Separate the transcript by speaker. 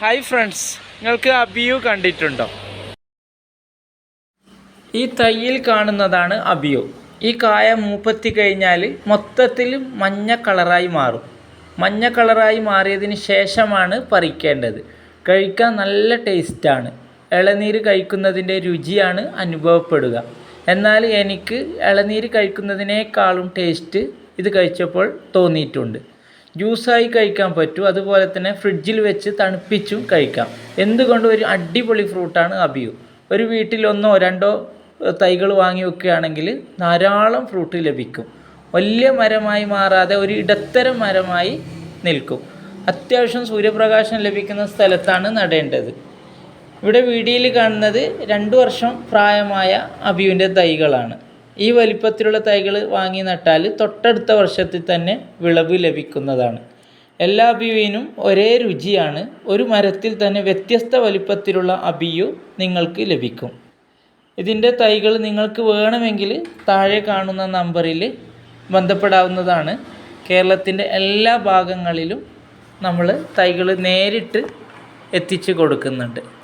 Speaker 1: Hi friends നിങ്ങൾക്ക് അബിയു കണ്ടിട്ടുണ്ടോ? ഈ തയ്യിൽ കാണുന്നതാണ് അബിയു. ഈ കായ മൂപ്പത്തി കഴിഞ്ഞാൽ മൊത്തത്തിൽ മഞ്ഞ കളറായി മാറും. മഞ്ഞ കളറായി മാറിയതിന് ശേഷമാണ് പറിക്കേണ്ടത്. കഴിക്കാൻ നല്ല ടേസ്റ്റാണ്. ഇളനീര് കഴിക്കുന്നതിന്റെ രുചിയാണ് അനുഭവപ്പെടുക. എന്നാൽ എനിക്ക് ഇളനീര് കഴിക്കുന്നതിനേക്കാളും ടേസ്റ്റ് ഇത് കഴിച്ചപ്പോൾ തോന്നിയിട്ടുണ്ട്. ജ്യൂസായി കഴിക്കാൻ പറ്റും അതുപോലെ തന്നെ ഫ്രിഡ്ജിൽ വെച്ച് തണുപ്പിച്ചും കഴിക്കാം. എന്തുകൊണ്ടും ഒരു അടിപൊളി ഫ്രൂട്ടാണ് അബിയു? ഒരു വീട്ടിലൊന്നോ രണ്ടോ തൈകൾ വാങ്ങി വെക്കുകയാണെങ്കിൽ ധാരാളം ഫ്രൂട്ട് ലഭിക്കും. വലിയ മരമായി മാറാതെ ഒരു ഇടത്തരം മരമായി നിൽക്കും. അത്യാവശ്യം സൂര്യപ്രകാശം ലഭിക്കുന്ന സ്ഥലത്താണ് നടേണ്ടത്. ഇവിടെ വീഡിയോയിൽ കാണുന്നത് രണ്ട് വർഷം പ്രായമായ അബിയുവിന്റെ തൈകളാണ്. ഈ വലിപ്പത്തിലുള്ള തൈകൾ വാങ്ങി നട്ടാൽ തൊട്ടടുത്ത വർഷത്തിൽ തന്നെ വിളവ് ലഭിക്കുന്നതാണ്. എല്ലാ അബിയുവിനും ഒരേ രുചിയാണ്. ഒരു മരത്തിൽ തന്നെ വ്യത്യസ്ത വലിപ്പത്തിലുള്ള അബിയു നിങ്ങൾക്ക് ലഭിക്കും. ഇതിന്റെ തൈകൾ നിങ്ങൾക്ക് വേണമെങ്കിൽ താഴെ കാണുന്ന നമ്പറിൽ ബന്ധപ്പെടാവുന്നതാണ്. കേരളത്തിന്റെ എല്ലാ ഭാഗങ്ങളിലും നമ്മൾ തൈകൾ നേരിട്ട് എത്തിച്ചു കൊടുക്കുന്നുണ്ട്.